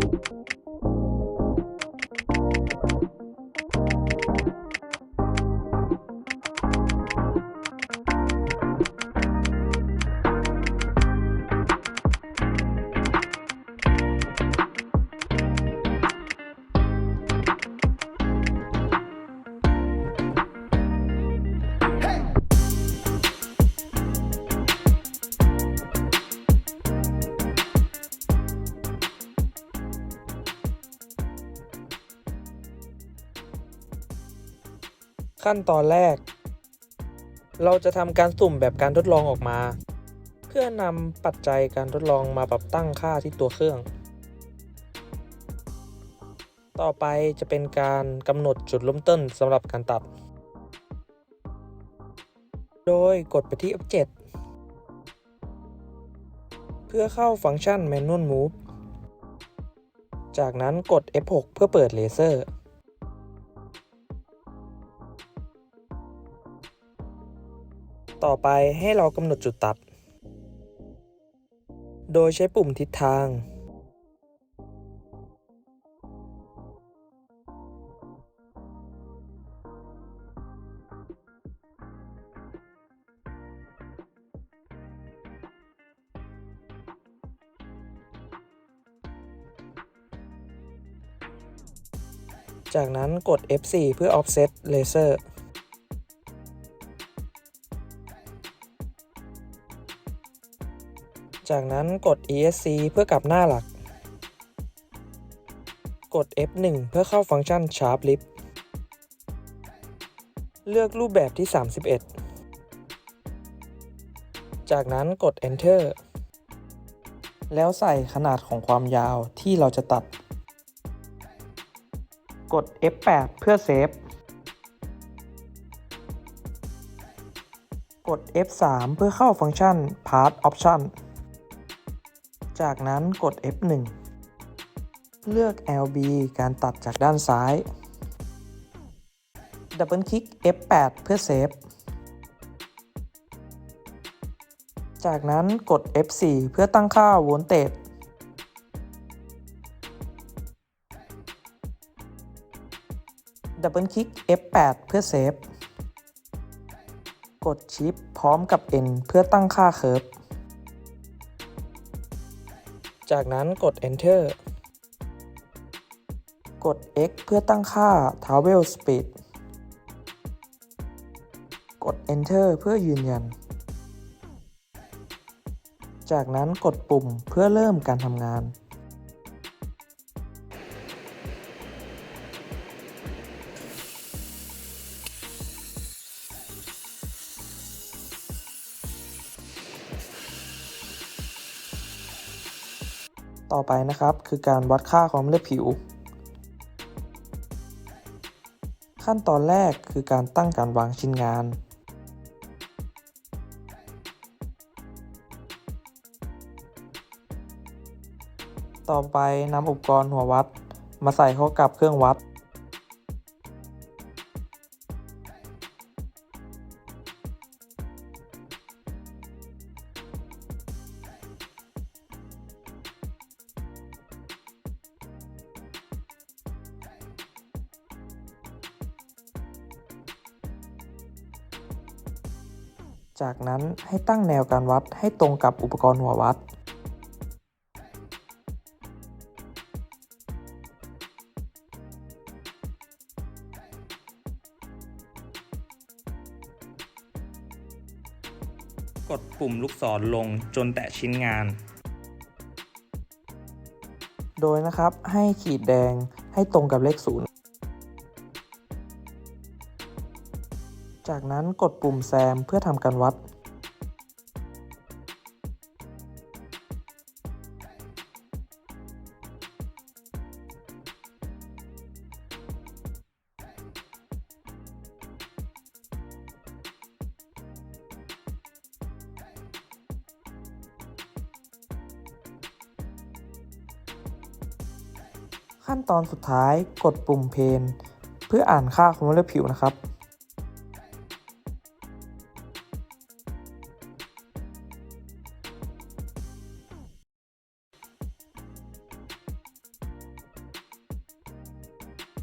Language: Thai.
you. ขั้นตอนแรก เราจะทำการสุ่มแบบการทดลองออกมา เพื่อนำปัจจัยการทดลองมาปรับตั้งค่าที่ตัวเครื่อง ต่อไปจะเป็นการกำหนดจุดเริ่มต้นสำหรับการตัด โดยกดไปที่ F7 เพื่อเข้าฟังก์ชัน Manual Move จากนั้นกด F6 เพื่อเปิดเลเซอร์ ต่อไปให้เรากำหนดจุดตัด โดยใช้ปุ่มทิศทาง จากนั้นกด F4 เพื่อ offset laser จากนั้นกด ESC เพื่อกลับหน้าหลัก กด F1 เพื่อเข้าฟังก์ชัน Sharp Lift เลือกรูปแบบที่ 31 จากนั้นกด Enter แล้วใส่ขนาดของความยาวที่เราจะตัด กด F8 เพื่อเซฟ กด F3 เพื่อเข้าฟังก์ชัน Part Option จากนั้นกด F1 เลือก LB การตัดจากด้านซ้าย ดับเบิลคลิก F8 เพื่อเซฟ จากนั้นกด F4 เพื่อตั้งค่าโวลเตจดับเบิลคลิก F8 เพื่อเซฟ กดชิปพร้อมกับ N เพื่อตั้งค่าเคิร์ฟ จากนั้นกด Enter กด X เพื่อตั้งค่า Travel Speed กด Enter เพื่อยืนยัน จากนั้นกดปุ่มเพื่อเริ่มการทำงาน ต่อไปนะครับ คือการวัดค่าความเรียบผิว ขั้นตอนแรกคือการตั้งการวางชิ้นงาน ต่อไปนำอุปกรณ์หัววัด มาใส่เข้ากับเครื่องวัด จากนั้นให้ตั้งแนวการวัดให้ตรงกับอุปกรณ์หัววัด กดปุ่มลูกศรลงจนแตะชิ้นงาน โดยนะครับให้ขีดแดงให้ตรงกับเลขศูนย์ จากนั้นกดปุ่มแซมเพื่อทำการวัด ขั้นตอนสุดท้ายกดปุ่มเพนเพื่ออ่านค่าของเลือดผิวนะครับ